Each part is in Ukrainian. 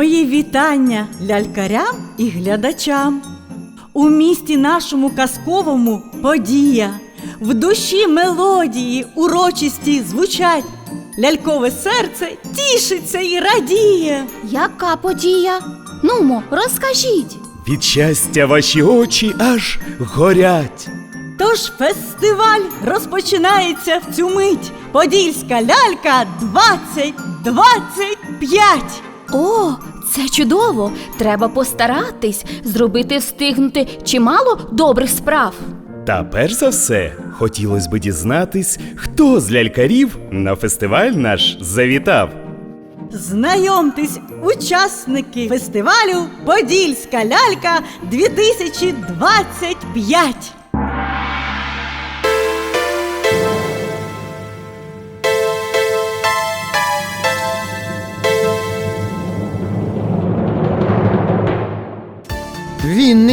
Мої вітання лялькарям і глядачам. У місті нашому казковому подія. В душі мелодії урочисті звучать. Лялькове серце тішиться і радіє. Яка подія? Нумо, розкажіть. Від щастя ваші очі аж горять. Тож фестиваль розпочинається в цю мить. Подільська лялька 2025. О, це чудово! Треба постаратись зробити встигнути чимало добрих справ. Та перш за все, хотілося би дізнатись, хто з лялькарів на фестиваль наш завітав. Знайомтесь, учасники фестивалю Подільська лялька 2025.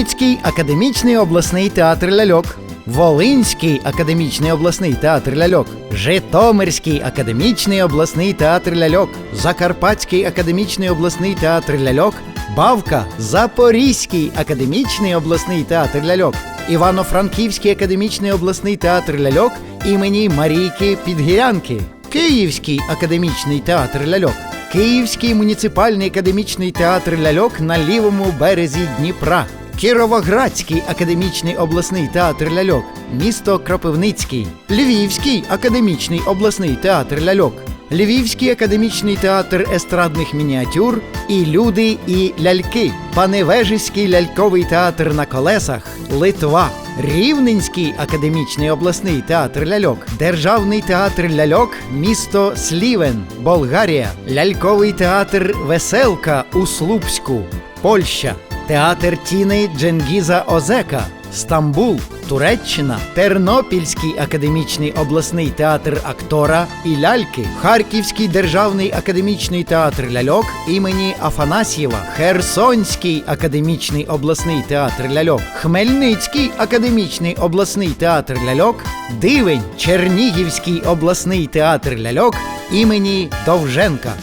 Вінницький академічний обласний театр ляльок, Волинський академічний обласний театр ляльок, Житомирський академічний обласний театр ляльок, Закарпатський академічний обласний театр ляльок, Бавка, Запорізький академічний обласний театр ляльок, Івано-Франківський академічний обласний театр ляльок імені Марійки Підгірянки, Київський академічний театр ляльок. Київський муніципальний академічний театр ляльок на лівому березі Дніпра. Кіровоградський академічний обласний театр ляльок, місто Кропивницький, Львівський академічний обласний театр ляльок, Львівський академічний театр естрадних мініатюр і люди і ляльки, Паневежиський ляльковий театр на колесах, Литва, Рівненський академічний обласний театр ляльок, Державний театр ляльок, місто Слівен, Болгарія, Ляльковий театр Веселка у Слупську, Польща, Театр Тіни Дженгіза Озека, Стамбул, Туреччина, Тернопільський академічний обласний театр актора і ляльки, Харківський державний академічний театр ляльок імені Афанасьєва, Херсонський академічний обласний театр ляльок, Хмельницький академічний обласний театр ляльок, Дивень, Чернігівський обласний театр ляльок імені Довженка.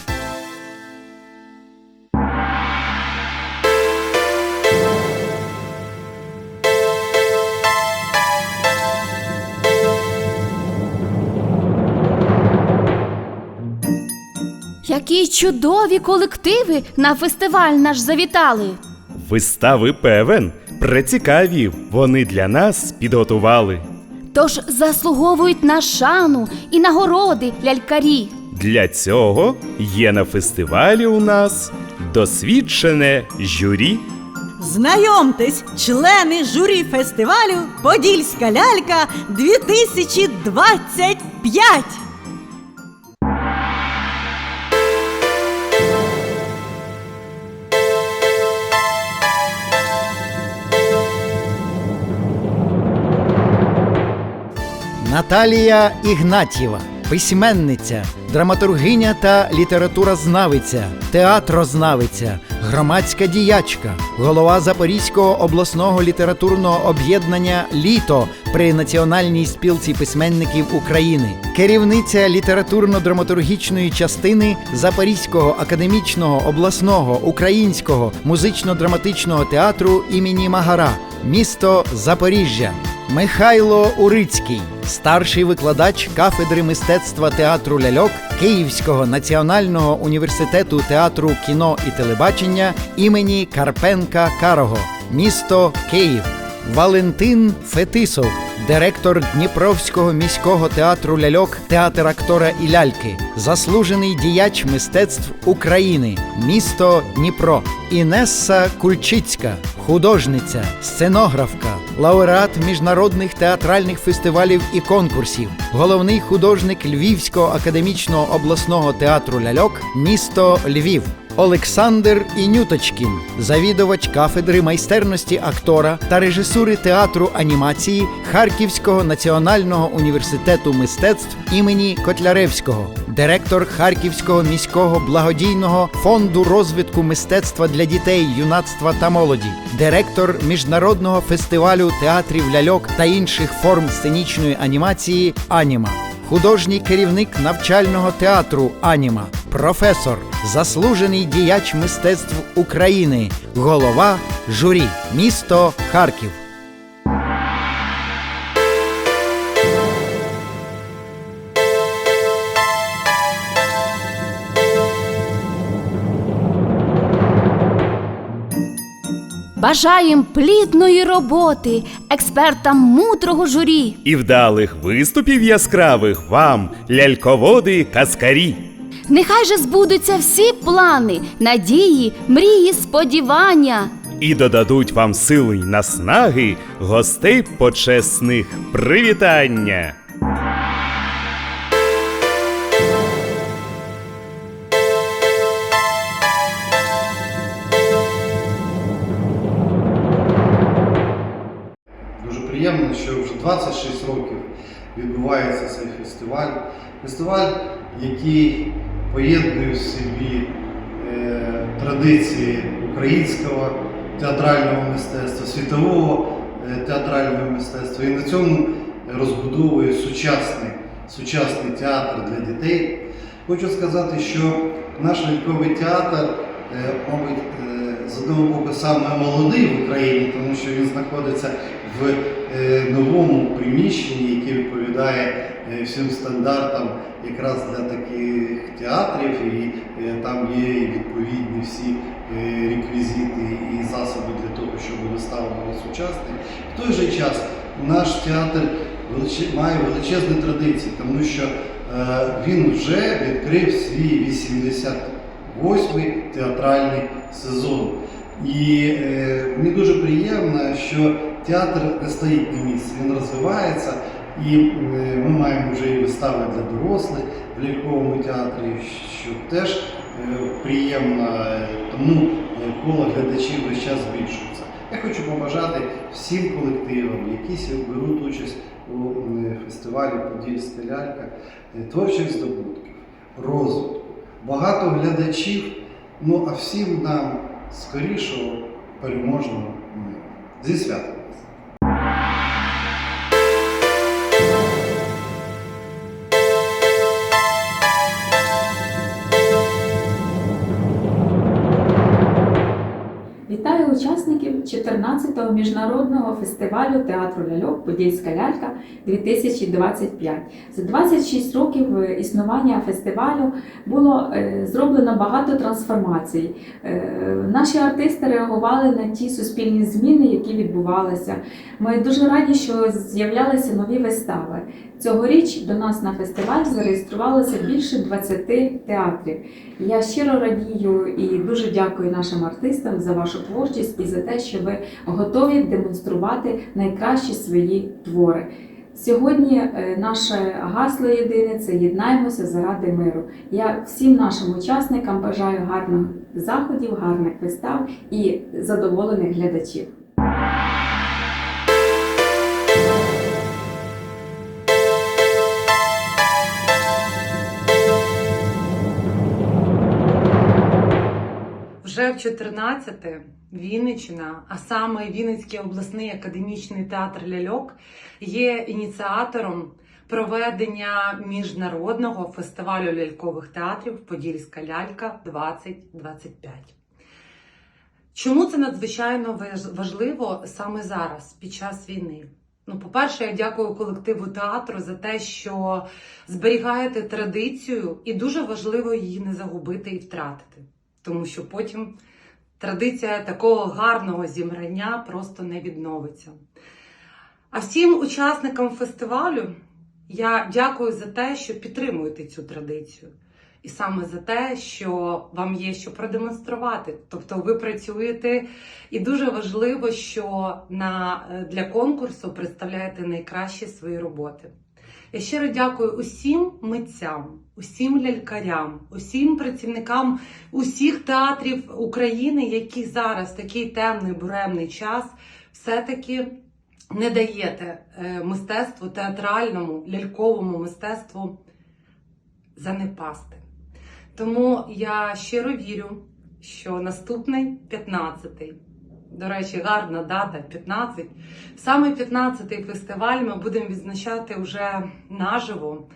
Які чудові колективи на фестиваль наш завітали. Вистави певен, прецікаві, вони для нас підготували. Тож заслуговують на шану і нагороди лялькарі. Для цього є на фестивалі у нас досвідчене журі. Знайомтесь, члени журі фестивалю Подільська лялька 2025. Наталія Ігнатьєва, письменниця, драматургиня та літературознавиця, театрознавиця, громадська діячка, голова Запорізького обласного літературного об'єднання Літо при Національній спілці письменників України, керівниця літературно-драматургічної частини Запорізького академічного обласного українського музично-драматичного театру імені Магара, місто Запоріжжя. Михайло Урицький, старший викладач кафедри мистецтва театру ляльок Київського національного університету театру кіно і телебачення імені Карпенка Карого, місто Київ. Валентин Фетисов, директор Дніпровського міського театру ляльок, театр актора і ляльки, заслужений діяч мистецтв України, місто Дніпро, Інесса Кульчицька, художниця, сценографка, лауреат міжнародних театральних фестивалів і конкурсів, головний художник Львівського академічного обласного театру ляльок, місто Львів. Олександр Інюточкін, завідувач кафедри майстерності актора та режисури театру анімації Харківського національного університету мистецтв імені Котляревського, директор Харківського міського благодійного фонду розвитку мистецтва для дітей, юнацтва та молоді, директор міжнародного фестивалю театрів ляльок та інших форм сценічної анімації Аніма художній керівник навчального театру Аніма, професор, заслужений діяч мистецтв України, голова журі, місто Харків. Бажаєм плідної роботи, експертам мудрого журі. І вдалих виступів яскравих вам, ляльководи, каскарі. Нехай же збудуться всі плани, надії, мрії, сподівання. І додадуть вам сили й наснаги гостей почесних привітання. Відбувається цей фестиваль. Фестиваль, який поєднує в собі е, традиції українського театрального мистецтва, світового е, театрального мистецтва і на цьому розбудовує сучасний, сучасний театр для дітей. Хочу сказати, що наш ляльковий театр, е, мабуть, з одного боку саме молодий в Україні, тому що він знаходиться в е, новому приміщенні, яке відповідає е, всім стандартам якраз для таких театрів, і е, там є відповідні всі реквізити і засоби для того, щоб вистава була сучасна. В той же час наш театр має величезні традиції, тому що він вже відкрив свій 88-й театральний сезон. І е, мені дуже приємно, що театр не стоїть на місці, він розвивається. І е, ми маємо вже і вистави для дорослих в ляльковому театрі, що теж е, приємно, тому коло глядачів весь час збільшується. Я хочу побажати всім колективам, які беруть участь у фестивалі Подільська лялька, е, творчих здобутків, розвитку, багато глядачів, ну а всім нам скорішого переможного миру. Зі святом! 14-го міжнародного фестивалю театру ляльок Подільська лялька 2025. За 26 років е, існування фестивалю було е, зроблено багато трансформацій. Е, Наші артисти реагували на ті суспільні зміни, які відбувалися. Ми дуже раді, що з'являлися нові вистави. Цьогоріч до нас на фестиваль зареєструвалося більше 20 театрів. Я щиро радію і дуже дякую нашим артистам за вашу творчість і за те, що ви готові демонструвати найкращі свої твори. Сьогодні е, наше гасло єдине це єднаємося заради миру. Я всім нашим учасникам бажаю гарних заходів, гарних вистав і задоволених глядачів. Вже в 14-те Вінниччина, а саме Вінницький обласний академічний театр ляльок, є ініціатором проведення міжнародного фестивалю лялькових театрів Подільська лялька 2025. Чому це надзвичайно важливо саме зараз, під час війни? Ну, по-перше, я дякую колективу театру за те, що зберігаєте традицію, і дуже важливо її не загубити і втратити тому що потім традиція такого гарного зібрання просто не відновиться. А всім учасникам фестивалю я дякую за те, що підтримуєте цю традицію. І саме за те, що вам є що продемонструвати. Тобто ви працюєте, і дуже важливо, що на, для конкурсу представляєте найкращі свої роботи. Я щиро дякую усім митцям, усім лялькарям, усім працівникам усіх театрів України, які зараз такий темний буремний час все-таки не даєте е, мистецтву, театральному, ляльковому мистецтву занепасти. Тому я щиро вірю, що наступний 15-й, до речі, гарна дата 15. Саме 15-й фестиваль ми будемо відзначати вже наживо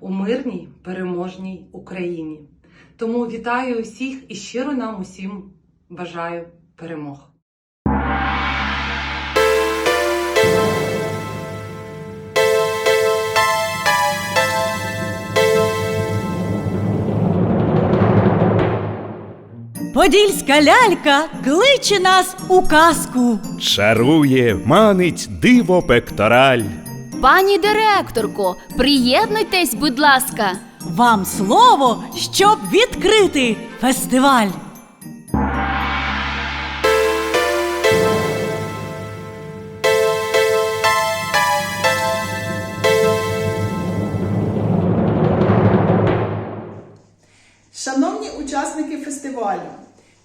у мирній переможній Україні. Тому вітаю усіх і щиро нам усім бажаю перемог. Подільська лялька кличе нас у казку. Чарує, манить диво пектораль. Пані директорко, приєднуйтесь, будь ласка. Вам слово, щоб відкрити фестиваль. Шановні учасники фестивалю,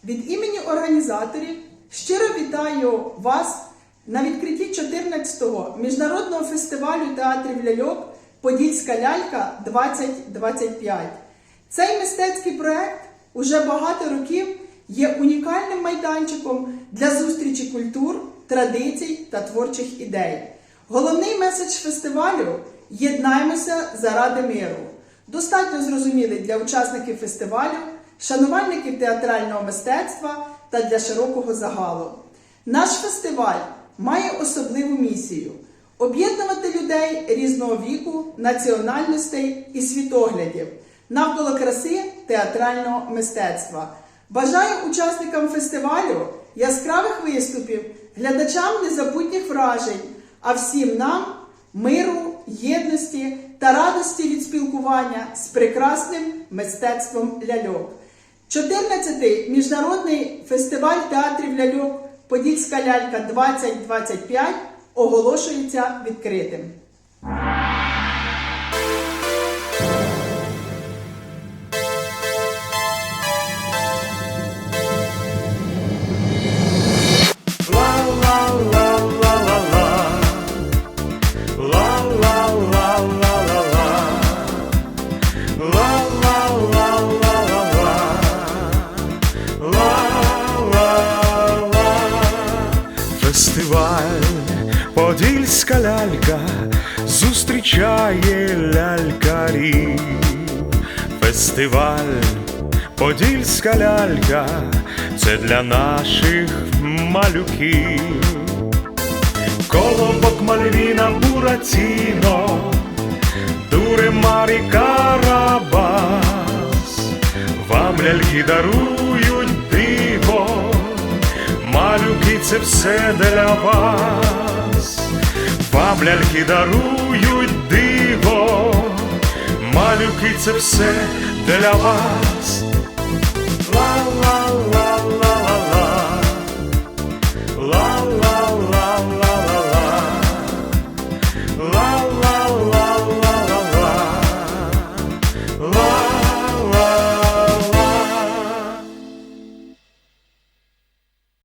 від імені організаторів щиро вітаю вас на відкритті 14-го міжнародного фестивалю театрів ляльок Подільська лялька 2025. Цей мистецький проект уже багато років є унікальним майданчиком для зустрічі культур, традицій та творчих ідей. Головний меседж фестивалю єднаймося заради миру. Достатньо зрозумілий для учасників фестивалю, шанувальників театрального мистецтва та для широкого загалу. Наш фестиваль має особливу місію об'єднувати людей різного віку, національностей і світоглядів навколо краси театрального мистецтва. Бажаю учасникам фестивалю яскравих виступів, глядачам незабутніх вражень, а всім нам миру, єдності та радості від спілкування з прекрасним мистецтвом ляльок. 14-й міжнародний фестиваль театрів ляльок Подільська лялька 2025 оголошується відкритим. Подільська лялька зустрічає лялькарів. Фестиваль Подільська лялька це для наших малюків. Колобок Мальвіна Буратіно, Дуре Марі Карабас, вам ляльки дарують диво, малюки це все для вас, вам ляльки дарують диво, малюки це все для вас.